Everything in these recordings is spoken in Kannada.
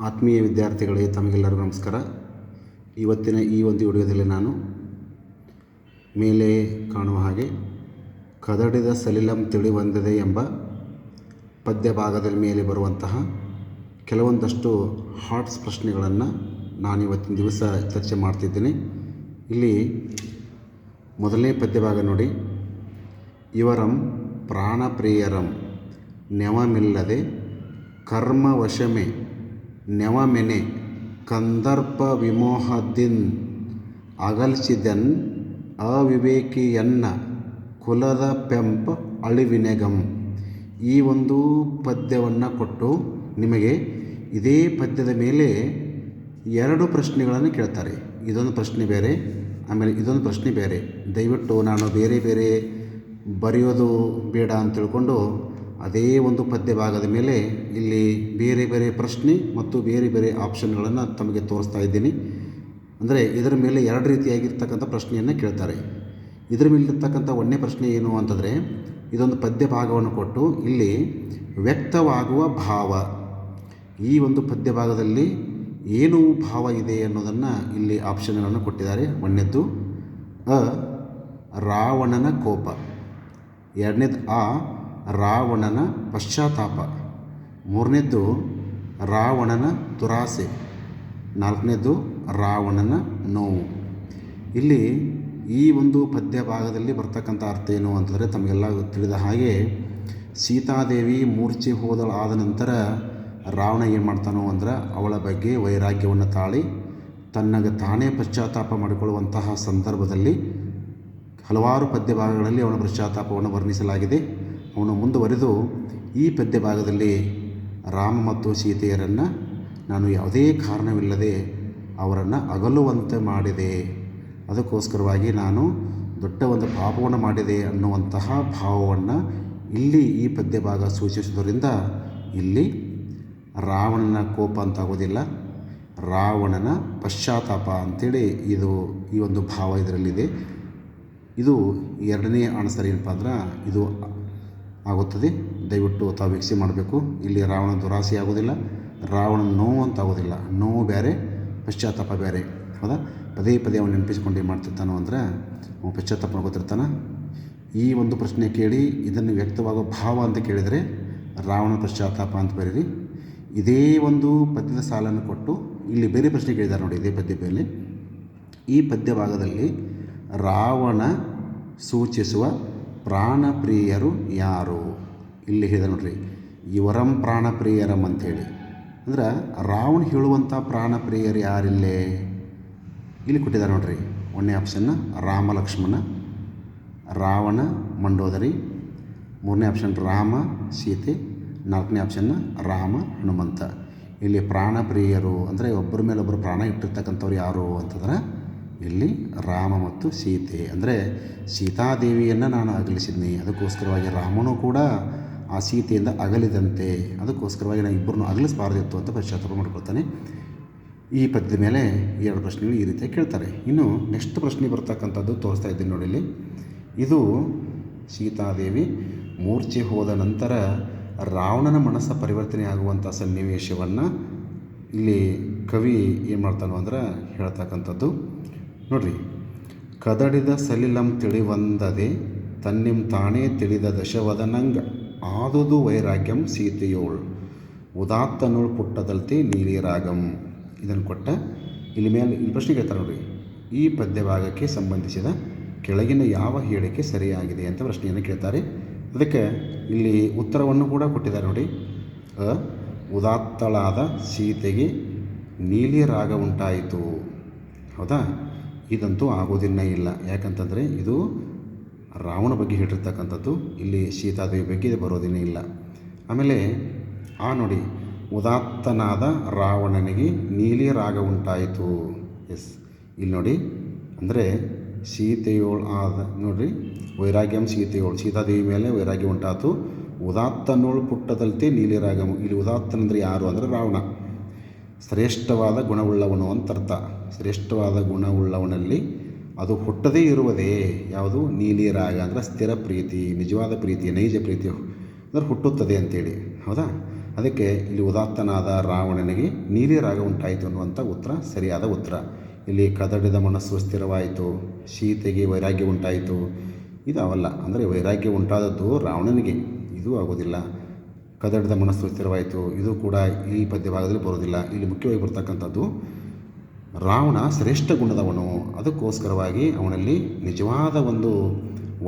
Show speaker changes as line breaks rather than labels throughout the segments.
ಆತ್ಮೀಯ ವಿದ್ಯಾರ್ಥಿಗಳಿಗೆ ತಮಗೆಲ್ಲರಿಗೂ ನಮಸ್ಕಾರ. ಇವತ್ತಿನ ಈ ಒಂದು ವಿಡಿಯೋದಲ್ಲಿ ನಾನು ಮೇಲೆ ಕಾಣುವ ಹಾಗೆ ಕದಡಿದ ಸಲಿಲಂ ತಿಳಿ ಬಂದಿದೆ ಎಂಬ ಪದ್ಯ ಭಾಗದ ಮೇಲೆ ಬರುವಂತಹ ಕೆಲವೊಂದಷ್ಟು ಹಾಟ್ಸ್ ಪ್ರಶ್ನೆಗಳನ್ನು ನಾನು ಇವತ್ತಿನ ದಿವಸ ಚರ್ಚೆ ಮಾಡ್ತಿದ್ದೀನಿ. ಇಲ್ಲಿ ಮೊದಲನೇ ಪದ್ಯ ಭಾಗ ನೋಡಿ. ಇವರಂ ಪ್ರಾಣಪ್ರಿಯರಂ ನೆವಮಿಲ್ಲದೆ ಕರ್ಮವಶಮೆ ನೆವಮೆನೆ ಕಂದರ್ಪ ವಿಮೋಹದಿನ್ ಅಗಲ್ಸಿದನ್ ಅವಿವೇಕಿಯನ್ನ ಕುಲದ ಪೆಂಪ ಅಳಿವಿನೆಗಂ. ಈ ಒಂದು ಪದ್ಯವನ್ನು ಕೊಟ್ಟು ನಿಮಗೆ ಇದೇ ಪದ್ಯದ ಮೇಲೆ ಎರಡು ಪ್ರಶ್ನೆಗಳನ್ನು ಕೇಳ್ತಾರೆ. ಇದೊಂದು ಪ್ರಶ್ನೆ ಬೇರೆ, ಆಮೇಲೆ ಇದೊಂದು ಪ್ರಶ್ನೆ ಬೇರೆ. ದಯವಿಟ್ಟು ನಾನು ಬೇರೆ ಬೇರೆ ಬರೆಯೋದು ಬೇಡ ಅಂತ ತಿಳ್ಕೊಂಡು ಅದೇ ಒಂದು ಪದ್ಯ ಭಾಗದ ಮೇಲೆ ಇಲ್ಲಿ ಬೇರೆ ಬೇರೆ ಪ್ರಶ್ನೆ ಮತ್ತು ಬೇರೆ ಬೇರೆ ಆಪ್ಷನ್ಗಳನ್ನು ತಮಗೆ ತೋರಿಸ್ತಾ ಇದ್ದೀನಿ. ಅಂದರೆ ಇದರ ಮೇಲೆ ಎರಡು ರೀತಿಯಾಗಿರ್ತಕ್ಕಂಥ ಪ್ರಶ್ನೆಯನ್ನು ಕೇಳ್ತಾರೆ. ಇದರ ಮೇಲಿರ್ತಕ್ಕಂಥ ಒಂದನೇ ಪ್ರಶ್ನೆ ಏನು ಅಂತಂದರೆ, ಇದೊಂದು ಪದ್ಯ ಭಾಗವನ್ನು ಕೊಟ್ಟು ಇಲ್ಲಿ ವ್ಯಕ್ತವಾಗುವ ಭಾವ. ಈ ಒಂದು ಪದ್ಯ ಭಾಗದಲ್ಲಿ ಏನು ಭಾವ ಇದೆ ಅನ್ನೋದನ್ನು ಇಲ್ಲಿ ಆಪ್ಷನ್ಗಳನ್ನು ಕೊಟ್ಟಿದ್ದಾರೆ. ಒಂದನೇದ್ದು ಅ, ರಾವಣನ ಕೋಪ. ಎರಡನೇದು, ಆ ರಾವಣನ ಪಶ್ಚಾತ್ತಾಪ. ಮೂರನೇದ್ದು ರಾವಣನ ದುರಾಸೆ. ನಾಲ್ಕನೇದ್ದು ರಾವಣನ ನೋವು. ಇಲ್ಲಿ ಈ ಒಂದು ಪದ್ಯ ಭಾಗದಲ್ಲಿ ಬರ್ತಕ್ಕಂಥ ಅರ್ಥ ಏನು ಅಂತಂದರೆ ತಮಗೆಲ್ಲ ತಿಳಿದ ಹಾಗೆ ಸೀತಾದೇವಿ ಮೂರ್ಛೆ ಹೋದಳಾದ ನಂತರ ರಾವಣ ಏನು ಮಾಡ್ತಾನೋ ಅಂದ್ರೆ ಅವಳ ಬಗ್ಗೆ ವೈರಾಗ್ಯವನ್ನು ತಾಳಿ ತನ್ನಗೆ ತಾನೇ ಪಶ್ಚಾತ್ತಾಪ ಮಾಡಿಕೊಳ್ಳುವಂತಹ ಸಂದರ್ಭದಲ್ಲಿ ಹಲವಾರು ಪದ್ಯ ಭಾಗಗಳಲ್ಲಿ ಅವನ ಪಶ್ಚಾತ್ತಾಪವನ್ನು ವರ್ಣಿಸಲಾಗಿದೆ. ಅವನು ಮುಂದುವರೆದು ಈ ಪದ್ಯ ಭಾಗದಲ್ಲಿ ರಾಮ ಮತ್ತು ಸೀತೆಯರನ್ನು ನಾನು ಯಾವುದೇ ಕಾರಣವಿಲ್ಲದೆ ಅವರನ್ನು ಅಗಲುವಂತೆ ಮಾಡಿದೆ. ಅದಕ್ಕೋಸ್ಕರವಾಗಿ ನಾನು ದೊಡ್ಡ ಒಂದು ಪಾಪವನ್ನು ಮಾಡಿದೆ ಅನ್ನುವಂತಹ ಭಾವವನ್ನು ಇಲ್ಲಿ ಈ ಪದ್ಯ ಭಾಗ ಸೂಚಿಸುವುದರಿಂದ ಇಲ್ಲಿ ರಾವಣನ ಕೋಪ ಅಂತಾಗೋದಿಲ್ಲ ರಾವಣನ ಪಶ್ಚಾತ್ತಾಪ ಅಂಥೇಳಿ ಇದು ಈ ಒಂದು ಭಾವ ಇದರಲ್ಲಿದೆ. ಇದು ಎರಡನೇ ಆನ್ಸರ್ ಏನಪ್ಪ ಅಂದ್ರೆ ಇದು ಆಗುತ್ತದೆ. ದಯವಿಟ್ಟು ತಾವು ವೀಕ್ಷಣೆ ಮಾಡಬೇಕು. ಇಲ್ಲಿ ರಾವಣ ದುರಾಸೆ ಆಗೋದಿಲ್ಲ ರಾವಣ ನೋವು ಅಂತ ಆಗೋದಿಲ್ಲ ನೋವು ಬೇರೆ, ಪಶ್ಚಾತ್ತಾಪ ಬೇರೆ. ಹೌದಾ? ಪದೇ ಪದೇ ಅವನು ನೆನಪಿಸಿಕೊಂಡು ಏನು ಮಾಡ್ತಿರ್ತಾನೋ ಅಂದರೆ ಅವನು ಪಶ್ಚಾತ್ತಾಪ ಗೊತ್ತಿರ್ತಾನೆ. ಈ ಒಂದು ಪ್ರಶ್ನೆ ಕೇಳಿ ಇದನ್ನು ವ್ಯಕ್ತವಾಗೋ ಭಾವ ಅಂತ ಕೇಳಿದರೆ ರಾವಣ ಪಶ್ಚಾತ್ತಾಪ ಅಂತ ಬರೀರಿ. ಇದೇ ಒಂದು ಪದ್ಯದ ಸಾಲನ್ನು ಕೊಟ್ಟು ಇಲ್ಲಿ ಬೇರೆ ಪ್ರಶ್ನೆ ಕೇಳಿದ್ದಾರೆ ನೋಡಿ ಇದೇ ಪದ್ಯ ಮೇಲೆ ಈ ಪದ್ಯ ಭಾಗದಲ್ಲಿ ರಾವಣ ಸೂಚಿಸುವ ಪ್ರಾಣಪ್ರಿಯರು ಯಾರು? ಇಲ್ಲಿ ಹೇಳಿದ ನೋಡ್ರಿ, ಇವರಂ ಪ್ರಾಣಪ್ರಿಯರಂ ಅಂಥೇಳಿ. ಅಂದ್ರೆ ರಾವಣ ಹೇಳುವಂಥ ಪ್ರಾಣಪ್ರಿಯರು ಯಾರಿಲ್ಲೇ? ಇಲ್ಲಿ ಕೊಟ್ಟಿದ್ದಾರೆ ನೋಡ್ರಿ, ಒಂದನೇ ಆಪ್ಷನ್ ರಾಮ ಲಕ್ಷ್ಮಣ ರಾವಣ, ಮಂಡೋದರಿ, ಮೂರನೇ ಆಪ್ಷನ್ ರಾಮ, ಸೀತೆ, ನಾಲ್ಕನೇ ಆಪ್ಷನ್ ರಾಮ, ಹನುಮಂತ. ಇಲ್ಲಿ ಪ್ರಾಣಪ್ರಿಯರು ಅಂದರೆ ಒಬ್ಬರ ಮೇಲೆ ಒಬ್ಬರು ಪ್ರಾಣ ಇಟ್ಟಿರ್ತಕ್ಕಂಥವ್ರು ಯಾರು ಅಂತಂದ್ರೆ ಇಲ್ಲಿ ರಾಮ ಮತ್ತು ಸೀತೆ. ಅಂದರೆ ಸೀತಾದೇವಿಯನ್ನು ನಾನು ಅಗಲಿಸಿದ್ನಿ. ಅದಕ್ಕೋಸ್ಕರವಾಗಿ ರಾಮನು ಕೂಡ ಆ ಸೀತೆಯಿಂದ ಅಗಲಿದಂತೆ. ಅದಕ್ಕೋಸ್ಕರವಾಗಿ ನಾನು ಇಬ್ಬರನ್ನು ಅಗಲಿಸಬಾರ್ದಿತ್ತು ಅಂತ ಪಶ್ಚಾತ್ತಾಪ ಮಾಡ್ಕೊಳ್ತಾನೆ. ಈ ಪದ್ಯದ ಮೇಲೆ ಎರಡು ಪ್ರಶ್ನೆಗಳು ಈ ರೀತಿಯಾಗಿ ಕೇಳ್ತಾರೆ. ಇನ್ನು ನೆಕ್ಸ್ಟ್ ಪ್ರಶ್ನೆ ಬರ್ತಕ್ಕಂಥದ್ದು ತೋರಿಸ್ತಾ ಇದ್ದೀನಿ ನೋಡಿ ಇಲ್ಲಿ. ಇದು ಸೀತಾದೇವಿ ಮೂರ್ಛೆ ಹೋದ ನಂತರ ರಾವಣನ ಮನಸ್ಸ ಪರಿವರ್ತನೆ ಆಗುವಂಥ ಸನ್ನಿವೇಶವನ್ನು ಇಲ್ಲಿ ಕವಿ ಏನು ಮಾಡ್ತಾನೋ ಅಂದ್ರೆ ಹೇಳ್ತಕ್ಕಂಥದ್ದು. ನೋಡ್ರಿ, ಕದಡಿದ ಸಲಿಲಂ ತಿಳಿವಂದದೆ ತನ್ನಿಂ ತಾನೇ ತಿಳಿದ ದಶವದನಂಗ ಆದುದು ವೈರಾಗ್ಯಂ ಸೀತೆಯೋಳ್, ಉದಾತ್ತನೋಳ್ ಪುಟ್ಟದಲ್ತಿ ನೀಲಿರಾಗಂ ಇದನ್ನು ಕೊಟ್ಟ ಇಲ್ಲಿ ಮೇಲೆ ಇಲ್ಲಿ ಪ್ರಶ್ನೆ ಕೇಳ್ತಾರೆ ನೋಡ್ರಿ, ಈ ಪದ್ಯಭಾಗಕ್ಕೆ ಸಂಬಂಧಿಸಿದ ಕೆಳಗಿನ ಯಾವ ಹೇಳಿಕೆ ಸರಿಯಾಗಿದೆ ಅಂತ ಪ್ರಶ್ನೆಯನ್ನು ಕೇಳ್ತಾರೆ. ಅದಕ್ಕೆ ಇಲ್ಲಿ ಉತ್ತರವನ್ನು ಕೂಡ ಕೊಟ್ಟಿದ್ದಾರೆ ನೋಡಿ, ಅ, ಉದಾತ್ತಳಾದ ಸೀತೆಗೆ ನೀಲಿ ರಾಗ ಉಂಟಾಯಿತು. ಹೌದಾ? ಇದಂತೂ ಆಗೋದಿಲ್ಲ ಇಲ್ಲ. ಯಾಕಂತಂದರೆ ಇದು ರಾವಣ ಬಗ್ಗೆ ಹೇಳಿರ್ತಕ್ಕಂಥದ್ದು. ಇಲ್ಲಿ ಸೀತಾದೇವಿ ಬಗ್ಗೆ ಬರೋದಿಲ್ಲ ಇಲ್ಲ. ಆಮೇಲೆ, ಆ ನೋಡಿ, ಉದಾತ್ತನಾದ ರಾವಣನಿಗೆ ನೀಲಿ ರಾಗ ಉಂಟಾಯಿತು. ಎಸ್. ಇಲ್ಲಿ ನೋಡಿ, ಅಂದರೆ ಸೀತೆಯೋಳು ಆದ, ನೋಡಿರಿ, ವೈರಾಗ್ಯಂ ಸೀತೆಯೋಳು ಸೀತಾದೇವಿ ಮೇಲೆ ವೈರಾಗ್ಯ ಉಂಟಾತು. ಉದಾತ್ತನೋಳು ಪುಟ್ಟದಲ್ತೆ ನೀಲಿ ರಾಗಮು ಇಲ್ಲಿ ಉದಾತ್ತನಂದ್ರೆ ಯಾರು? ಅಂದರೆ ರಾವಣ. ಶ್ರೇಷ್ಠವಾದ ಗುಣವುಳ್ಳವನು ಅಂತ ಅರ್ಥ ಶ್ರೇಷ್ಠವಾದ ಗುಣವುಳ್ಳವನಲ್ಲಿ ಅದು ಹುಟ್ಟದೇ ಇರುವುದೇ ಯಾವುದು? ನೀಲಿ ರಾಗ ಅಂದರೆ ಸ್ಥಿರ ಪ್ರೀತಿ, ನಿಜವಾದ ಪ್ರೀತಿ, ನೈಜ ಪ್ರೀತಿ ಅಂದರೆ ಹುಟ್ಟುತ್ತದೆ ಅಂತೇಳಿ. ಹೌದಾ? ಅದಕ್ಕೆ ಇಲ್ಲಿ ಉದಾತ್ತನಾದ ರಾವಣನಿಗೆ ನೀಲಿ ರಾಗ ಉಂಟಾಯಿತು ಅನ್ನುವಂಥ ಉತ್ತರ, ಸರಿಯಾದ ಉತ್ತರ. ಇಲ್ಲಿ ಕದಡಿದ ಮನಸ್ಸು ಸ್ಥಿರವಾಯಿತು ಶೀತೆಗೆ ವೈರಾಗ್ಯ ಉಂಟಾಯಿತು. ಇದು ಅವಲ್ಲ, ಅಂದರೆ ವೈರಾಗ್ಯ ಉಂಟಾದದ್ದು ರಾವಣನಿಗೆ. ಇದು ಆಗೋದಿಲ್ಲ ಕದಡಿದ ಮನಸ್ಸು ಸ್ಥಿರವಾಯಿತು. ಇದು ಕೂಡ ಈ ಪದ್ಯ ಭಾಗದಲ್ಲಿ ಬರೋದಿಲ್ಲ ಇಲ್ಲಿ ಮುಖ್ಯವಾಗಿ ಬರ್ತಕ್ಕಂಥದ್ದು ರಾವಣ ಶ್ರೇಷ್ಠ ಗುಣದವನು. ಅದಕ್ಕೋಸ್ಕರವಾಗಿ ಅವನಲ್ಲಿ ನಿಜವಾದ ಒಂದು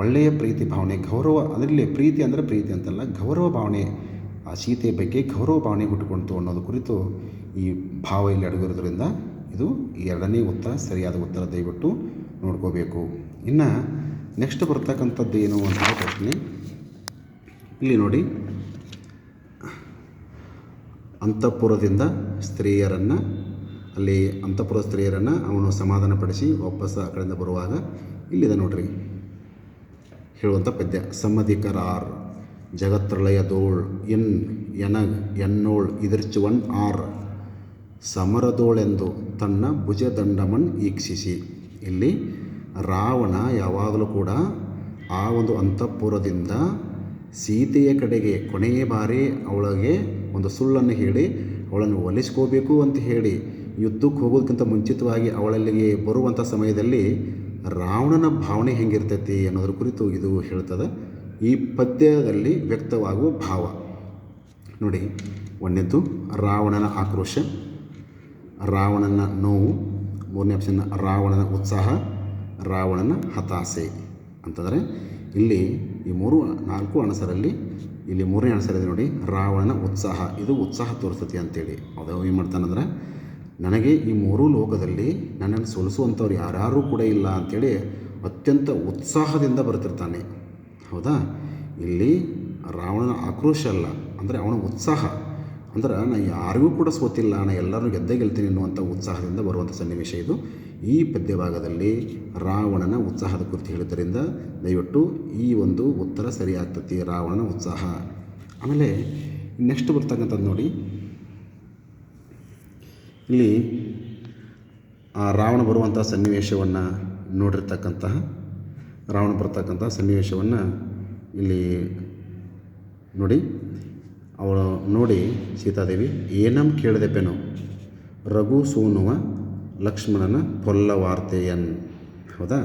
ಒಳ್ಳೆಯ ಪ್ರೀತಿ ಭಾವನೆ, ಗೌರವ, ಅದರಲ್ಲಿ ಪ್ರೀತಿ ಅಂದರೆ ಪ್ರೀತಿ ಅಂತಲ್ಲ, ಗೌರವ ಭಾವನೆ. ಆ ಸೀತೆಯ ಬಗ್ಗೆ ಗೌರವ ಭಾವನೆ ಹುಟ್ಟುಕೊಳ್ತು ಅನ್ನೋದು ಕುರಿತು ಈ ಭಾವ ಇಲ್ಲಿ ಅಡಗಿರೋದ್ರಿಂದ ಇದು ಎರಡನೇ ಉತ್ತರ, ಸರಿಯಾದ ಉತ್ತರ ದಯವಿಟ್ಟು ನೋಡ್ಕೋಬೇಕು. ಇನ್ನು ನೆಕ್ಸ್ಟ್ ಬರ್ತಕ್ಕಂಥದ್ದು ಏನು ಅಂತ ಪ್ರಶ್ನೆ ಇಲ್ಲಿ ನೋಡಿ, ಅಂತಃಪುರದಿಂದ ಸ್ತ್ರೀಯರನ್ನು ಅಲ್ಲಿ ಅಂತಃಪುರ ಸ್ತ್ರೀಯರನ್ನು ಅವನು ಸಮಾಧಾನಪಡಿಸಿ ವಾಪಸ್ ಆ ಕಡೆಯಿಂದ ಬರುವಾಗ ಇಲ್ಲಿದೆ ನೋಡ್ರಿ. ಹೇಳುವಂಥ ಪದ್ಯ ಸಮ್ಮಧಿಕರಾರ್ ಜಗತ್ರಳಯ ದೋಳ್, ಎನ್ ಎನಗ್ ಎನ್ನೋಳ್ ಇದಿರ್ಚುವನ್ ಆರ್, ಸಮರದೋಳೆಂದು ತನ್ನ ಭುಜದಂಡಮನ್ ಈಕ್ಷಿಸಿ. ಇಲ್ಲಿ ರಾವಣ ಯಾವಾಗಲೂ ಕೂಡ ಆ ಒಂದು ಅಂತಃಪುರದಿಂದ ಸೀತೆಯ ಕಡೆಗೆ ಕೊನೆಯ ಬಾರಿ ಅವಳಿಗೆ ಒಂದು ಸುಳ್ಳನ್ನು ಹೇಳಿ ಅವಳನ್ನು ಒಲಿಸ್ಕೋಬೇಕು ಅಂತ ಹೇಳಿ ಯುದ್ಧಕ್ಕೆ ಹೋಗೋದಕ್ಕಿಂತ ಮುಂಚಿತವಾಗಿ ಅವಳಲ್ಲಿಗೆ ಬರುವಂಥ ಸಮಯದಲ್ಲಿ ರಾವಣನ ಭಾವನೆ ಹೆಂಗಿರ್ತೈತಿ ಅನ್ನೋದ್ರ ಕುರಿತು ಇದು ಹೇಳ್ತದೆ. ಈ ಪದ್ಯದಲ್ಲಿ ವ್ಯಕ್ತವಾಗುವ ಭಾವ. ನೋಡಿ ಒಂದನೇದು ರಾವಣನ ಆಕ್ರೋಶ, ರಾವಣನ ನೋವು, ಮೂರನೇ ಆಪ್ಷನ್, ರಾವಣನ ಉತ್ಸಾಹ, ರಾವಣನ ಹತಾಸೆ ಅಂತಂದರೆ ಇಲ್ಲಿ ಈ ಮೂರು, ನಾಲ್ಕು ಅಣಸರಲ್ಲಿ ಇಲ್ಲಿ ಮೂರನೇ ಅಣಸರಿದೆ ನೋಡಿ, ರಾವಣನ ಉತ್ಸಾಹ. ಇದು ಉತ್ಸಾಹ ತೋರಿಸ್ತತಿ ಅಂತೇಳಿ. ಅದು ಏನು ಮಾಡ್ತಾನಂದ್ರೆ ನನಗೆ ಈ ಮೂರೂ ಲೋಕದಲ್ಲಿ ನನ್ನನ್ನು ಸೋಲಿಸುವಂಥವ್ರು ಯಾರ್ಯಾರೂ ಕೂಡ ಇಲ್ಲ ಅಂಥೇಳಿ ಅತ್ಯಂತ ಉತ್ಸಾಹದಿಂದ ಬರ್ತಿರ್ತಾನೆ ಹೌದಾ? ಇಲ್ಲಿ ರಾವಣನ ಆಕ್ರೋಶ ಅಲ್ಲ, ಅಂದರೆ ಅವನ ಉತ್ಸಾಹ. ಅಂದ್ರೆ ನಾನು ಯಾರಿಗೂ ಕೂಡ ಸೋತಿಲ್ಲ ನಾನು ಎಲ್ಲರೂ ಗೆದ್ದೇ ಗೆಲ್ತೀನಿ ಅನ್ನುವಂಥ ಉತ್ಸಾಹದಿಂದ ಬರುವಂಥ ಸನ್ನಿವೇಶ ಇದು. ಈ ಪದ್ಯ ಭಾಗದಲ್ಲಿ ರಾವಣನ ಉತ್ಸಾಹದ ಕುರಿತು ಹೇಳಿದ್ದರಿಂದ ದಯವಿಟ್ಟು ಈ ಒಂದು ಉತ್ತರ ಸರಿಯಾಗ್ತತಿ, ರಾವಣನ ಉತ್ಸಾಹ. ಆಮೇಲೆ ನೆಕ್ಸ್ಟ್ ಬರ್ತಕ್ಕಂಥದ್ದು ನೋಡಿ. ಇಲ್ಲಿ ಆ ರಾವಣ ಬರುವಂಥ ಸನ್ನಿವೇಶವನ್ನು ನೋಡಿರ್ತಕ್ಕಂತಹ, ರಾವಣ ಬರ್ತಕ್ಕಂಥ ಸನ್ನಿವೇಶವನ್ನು ಇಲ್ಲಿ ನೋಡಿ, ಅವಳು ನೋಡಿ, ಸೀತಾದೇವಿ, ಏನಂ ಕೇಳಿದೆಪೆನು, ರಘು ಸೂನುವ ಲಕ್ಷ್ಮಣನ ಪೊಲ್ಲ ವಾರ್ತೆಯನ್ ಹೌದಾ?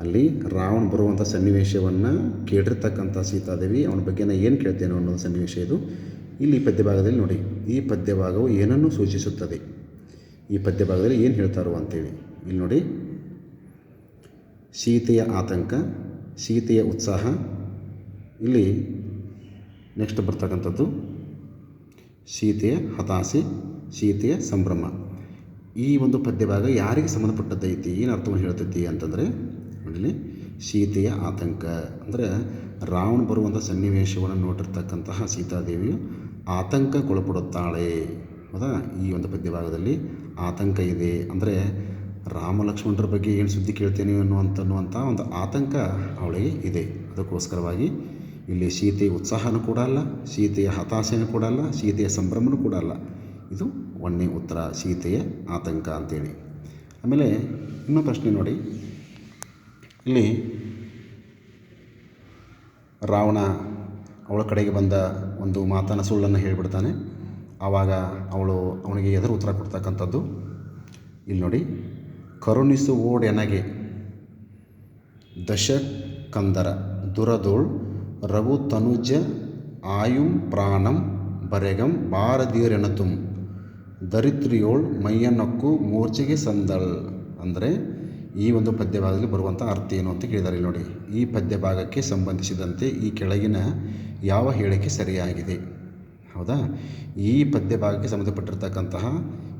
ಅಲ್ಲಿ ರಾವಣ ಬರುವಂಥ ಸನ್ನಿವೇಶವನ್ನು ಕೇಳಿರ್ತಕ್ಕಂಥ ಸೀತಾದೇವಿ, ಅವನ ಬಗ್ಗೆ ನಾನು ಏನು ಕೇಳ್ತೇನೋ ಅನ್ನೋ ಸನ್ನಿವೇಶ ಇದು. ಇಲ್ಲಿ ಪದ್ಯ ಭಾಗದಲ್ಲಿ ನೋಡಿ, ಈ ಪದ್ಯ ಭಾಗವು ಏನನ್ನು ಸೂಚಿಸುತ್ತದೆ? ಈ ಪದ್ಯ ಭಾಗದಲ್ಲಿ ಏನು ಹೇಳ್ತಾರೋ ಅಂತೇಳಿ. ಇಲ್ಲಿ ನೋಡಿ. ಸೀತೆಯ ಆತಂಕ ಸೀತೆಯ ಉತ್ಸಾಹ. ಇಲ್ಲಿ ನೆಕ್ಸ್ಟ್ ಬರ್ತಕ್ಕಂಥದ್ದು. ಸೀತೆಯ ಹತಾಸೆ ಸೀತೆಯ ಸಂಭ್ರಮ. ಈ ಒಂದು ಪದ್ಯ ಭಾಗ ಯಾರಿಗೆ ಸಂಬಂಧಪಟ್ಟದ್ದೈತಿ, ಏನು ಅರ್ಥವನ್ನು ಹೇಳ್ತೈತಿ ಅಂತಂದರೆ, ನೋಡಿಲಿ ಸೀತೆಯ ಆತಂಕ. ಅಂದರೆ ರಾವಣ ಬರುವಂಥ ಸನ್ನಿವೇಶವನ್ನು ನೋಡಿರ್ತಕ್ಕಂತಹ ಸೀತಾದೇವಿಯು ಆತಂಕಕ್ಕೊಳಪಡುತ್ತಾಳೆ ಹೌದಾ ಈ ಒಂದು ಪದ್ಯ ಭಾಗದಲ್ಲಿ ಆತಂಕ ಇದೆ. ಅಂದರೆ ರಾಮ ಲಕ್ಷ್ಮಣರ ಬಗ್ಗೆ ಏನು ಸುದ್ದಿ ಕೇಳ್ತೇನೆ ಅನ್ನುವಂಥ ಒಂದು ಆತಂಕ ಅವಳಿಗೆ ಇದೆ. ಅದಕ್ಕೋಸ್ಕರವಾಗಿ ಇಲ್ಲಿ ಸೀತೆಯ ಉತ್ಸಾಹನೂ ಕೂಡ ಅಲ್ಲ, ಸೀತೆಯ ಹತಾಶೆನೂ ಕೂಡ ಅಲ್ಲ, ಸೀತೆಯ ಸಂಭ್ರಮನೂ ಕೂಡ ಅಲ್ಲ. ಇದು ಒಂದನೇ ಉತ್ತರ, ಸೀತೆಯ ಆತಂಕ ಅಂತೇಳಿ. ಆಮೇಲೆ ಇನ್ನೂ ಪ್ರಶ್ನೆ ನೋಡಿ. ಇಲ್ಲಿ ರಾವಣ ಅವಳ ಕಡೆಗೆ ಬಂದ ಒಂದು ಮಾತನ ಸುಳ್ಳನ್ನು ಹೇಳಿಬಿಡ್ತಾನೆ. ಆವಾಗ ಅವಳು ಅವನಿಗೆ ಎದುರು ಉತ್ತರ ಕೊಡ್ತಕ್ಕಂಥದ್ದು. ಇಲ್ಲಿ ನೋಡಿ, ಕರುಣಿಸು ಓಡೆನಗೆ ದಶಕಂದರ ದುರದೋಳ್ ರವು ತನುಜ, ಆಯುಂ ಪ್ರಾಣಂ, ಬರೆಗಂ ಬಾರದಿಯರೆನತುಂ ದರಿತ್ರಿಯೋಳ್ ಮೈಯನಕ್ಕು ಮೂರ್ಛೆಗೆ ಸಂದಳ್. ಅಂದರೆ ಈ ಒಂದು ಪದ್ಯ ಭಾಗದಲ್ಲಿ ಬರುವಂಥ ಅರ್ಥ ಏನು ಅಂತ ಕೇಳಿದ್ದಾರೆ ನೋಡಿ. ಈ ಪದ್ಯ ಭಾಗಕ್ಕೆ ಸಂಬಂಧಿಸಿದಂತೆ ಈ ಕೆಳಗಿನ ಯಾವ ಹೇಳಿಕೆ ಸರಿಯಾಗಿದೆ? ಹೌದಾ? ಈ ಪದ್ಯ ಭಾಗಕ್ಕೆ ಸಂಬಂಧಪಟ್ಟಿರ್ತಕ್ಕಂತಹ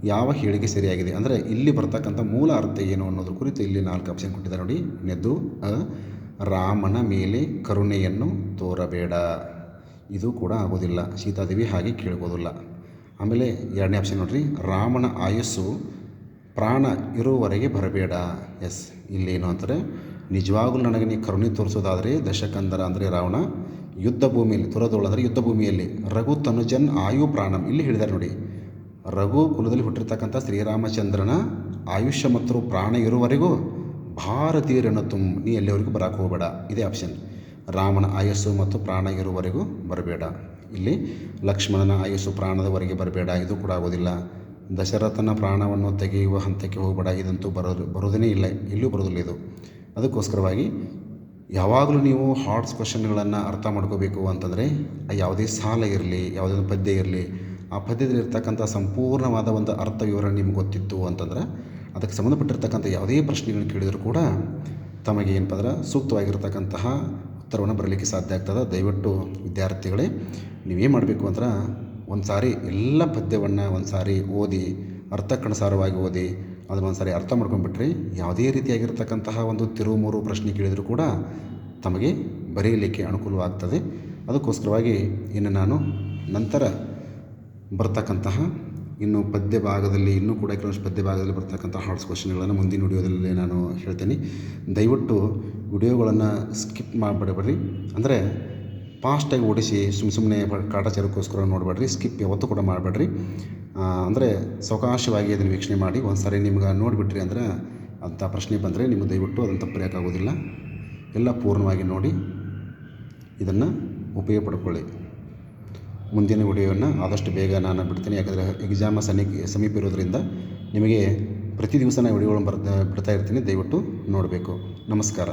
ಯಾವ ಹೇಳಿಕೆ ಸರಿಯಾಗಿದೆ? ಅಂದರೆ ಇಲ್ಲಿ ಬರ್ತಕ್ಕಂಥ ಮೂಲ ಅರ್ಥ ಏನು ಅನ್ನೋದ್ರ ಕುರಿತು ಇಲ್ಲಿ ನಾಲ್ಕು ಆಪ್ಷನ್ ಕೊಟ್ಟಿದ್ದಾರೆ ನೋಡಿ. ನೆದ್ದು ರಾಮನ ಮೇಲೆ ಕರುಣೆಯನ್ನು ತೋರಬೇಡ. ಇದು ಕೂಡ ಆಗೋದಿಲ್ಲ. ಸೀತಾದೇವಿ ಹಾಗೆ ಕೇಳ್ಬೋದಿಲ್ಲ. ಆಮೇಲೆ ಎರಡನೇ ಆಪ್ಷನ್ ನೋಡ್ರಿ. ರಾಮನ ಆಯಸ್ಸು ಪ್ರಾಣ ಇರುವವರೆಗೆ ಬರಬೇಡ. ಎಸ್, ಇಲ್ಲೇನು ಅಂತಾರೆ? ನಿಜವಾಗಲೂ ನನಗೆ ನೀ ಕರುಣೆ ತೋರಿಸೋದಾದರೆ ದಶಕಂದರ ಅಂದರೆ ರಾವಣ ಯುದ್ಧ ಭೂಮಿಯಲ್ಲಿ ತುರದೋಳ ಅಂದರೆ ಯುದ್ಧ ಭೂಮಿಯಲ್ಲಿ ರಘು ತನುಜನ್ ಆಯು ಪ್ರಾಣಂ. ಇಲ್ಲಿ ಹೇಳಿದ್ದಾರೆ ನೋಡಿ. ರಘು ಕುಲದಲ್ಲಿ ಹುಟ್ಟಿರ್ತಕ್ಕಂಥ ಶ್ರೀರಾಮಚಂದ್ರನ ಆಯುಷ್ಯ ಮತ್ತು ಪ್ರಾಣ ಇರುವವರೆಗೂ ಭಾರತೀಯರನ್ನು ತುಂಬ ನೀ ಎಲ್ಲಿವರೆಗೂ ಬರಕ್ಕೆ ಹೋಗಬೇಡ. ಇದೇ ಆಪ್ಷನ್ ರಾಮನ ಆಯಸ್ಸು ಮತ್ತು ಪ್ರಾಣ ಇರುವವರೆಗೂ ಬರಬೇಡ. ಇಲ್ಲಿ ಲಕ್ಷ್ಮಣನ ಆಯಸ್ಸು ಪ್ರಾಣದವರೆಗೆ ಬರಬೇಡ. ಇದು ಕೂಡ ಆಗೋದಿಲ್ಲ. ದಶರಥನ ಪ್ರಾಣವನ್ನು ತೆಗೆಯುವ ಹಂತಕ್ಕೆ ಹೋಗಬೇಡ. ಇದಂತೂ ಬರೋದು, ಬರೋದೇ ಇಲ್ಲ. ಇಲ್ಲೂ ಬರೋದಿಲ್ಲ ಇದು. ಅದಕ್ಕೋಸ್ಕರವಾಗಿ ಯಾವಾಗಲೂ ನೀವು ಹಾರ್ಡ್ಸ್ ಕ್ವಶನ್ಗಳನ್ನು ಅರ್ಥ ಮಾಡ್ಕೋಬೇಕು ಅಂತಂದರೆ ಯಾವುದೇ ಸಾಲ ಇರಲಿ ಯಾವುದೇ ಒಂದು ಪದ್ಯ ಇರಲಿ, ಆ ಪದ್ಯದಲ್ಲಿ ಇರ್ತಕ್ಕಂಥ ಸಂಪೂರ್ಣವಾದ ಒಂದು ಅರ್ಥ ವಿವರ ನಿಮ್ಗೆ ಗೊತ್ತಿತ್ತು ಅಂತಂದ್ರೆ ಅದಕ್ಕೆ ಸಂಬಂಧಪಟ್ಟಿರ್ತಕ್ಕಂಥ ಯಾವುದೇ ಪ್ರಶ್ನೆಗಳನ್ನ ಕೇಳಿದರೂ ಕೂಡ ತಮಗೆ ಏನಪ್ಪ ಅಂದ್ರೆ ಸೂಕ್ತವಾಗಿರ್ತಕ್ಕಂತಹ ಉತ್ತರವನ್ನು ಬರಲಿಕ್ಕೆ ಸಾಧ್ಯ ಆಗ್ತದೆ. ದಯವಿಟ್ಟು ವಿದ್ಯಾರ್ಥಿಗಳೇ ನೀವೇನು ಮಾಡಬೇಕು ಅಂದ್ರೆ ಒಂದು ಸಾರಿ ಎಲ್ಲ ಪದ್ಯವನ್ನು ಒಂದು ಸಾರಿ ಓದಿ ಅರ್ಥಕ್ಕನುಸಾರವಾಗಿ ಓದಿ ಅದನ್ನ ಒಂದು ಸಾರಿ ಅರ್ಥ ಮಾಡ್ಕೊಂಡ್ಬಿಟ್ರೆ. ಯಾವುದೇ ರೀತಿಯಾಗಿರ್ತಕ್ಕಂತಹ ಒಂದು ತಿರುಮುರು ಪ್ರಶ್ನೆ ಕೇಳಿದರೂ ಕೂಡ ತಮಗೆ ಬರೆಯಲಿಕ್ಕೆ ಅನುಕೂಲವಾಗ್ತದೆ. ಅದಕ್ಕೋಸ್ಕರವಾಗಿ ಇನ್ನು ನಾನು ನಂತರ ಬರ್ತಕ್ಕಂತಹ ಇನ್ನು ಪದ್ಯ ಭಾಗದಲ್ಲಿ, ಇನ್ನೂ ಕೂಡ ಕೆಲವೊಂದು ಪದ್ಯ ಭಾಗದಲ್ಲಿ ಬರ್ತಕ್ಕಂಥ ಹಾರ್ಡ್ಸ್ ಕ್ವಶನ್ಗಳನ್ನು ಮುಂದಿನ ವಿಡಿಯೋದಲ್ಲಿ ನಾನು ಹೇಳ್ತೇನೆ. ದಯವಿಟ್ಟು ವಿಡಿಯೋಗಳನ್ನು ಸ್ಕಿಪ್ ಮಾಡಿಬಿಡಬೇಡ್ರಿ ಅಂದರೆ ಫಾಸ್ಟಾಗಿ ಓಡಿಸಿ ಸುಮ್ಮ ಸುಮ್ಮನೆ ಕಾಟಾಚಾರಕ್ಕೋಸ್ಕರ ನೋಡಬೇಡ್ರಿ, ಸ್ಕಿಪ್ ಯಾವತ್ತೂ ಕೂಡ ಮಾಡಬೇಡ್ರಿ. ಅಂದರೆ ಸಾವಕಾಶವಾಗಿ ಅದನ್ನು ವೀಕ್ಷಣೆ ಮಾಡಿ ಒಂದು ಸಾರಿ ನಿಮ್ಗೆ ನೋಡಿಬಿಟ್ರಿ ಅಂದ್ರೆ ಅಂಥ ಪ್ರಶ್ನೆ ಬಂದರೆ ನಿಮಗೆ ದಯವಿಟ್ಟು ಅದನ್ನು ತಪ್ಪರಿಯೋಕ್ಕಾಗೋದಿಲ್ಲ ಎಲ್ಲ ಪೂರ್ಣವಾಗಿ ನೋಡಿ ಇದನ್ನು ಉಪಯೋಗ ಪಡ್ಕೊಳ್ಳಿ ಮುಂದಿನ ವಿಡಿಯೋವನ್ನು ಆದಷ್ಟು ಬೇಗ ನಾನು ಬಿಡ್ತೀನಿ, ಯಾಕಂದರೆ ಎಕ್ಸಾಮ ಸನಿ ಸಮೀಪ ಇರೋದ್ರಿಂದ ನಿಮಗೆ ಪ್ರತಿ ದಿವಸ ನಾನು ವಿಡಿಯೋಗಳನ್ನು ಬರ್ತಾ ಬಿಡ್ತಾ ಇರ್ತೀನಿ, ದಯವಿಟ್ಟು ನೋಡಬೇಕು. ನಮಸ್ಕಾರ.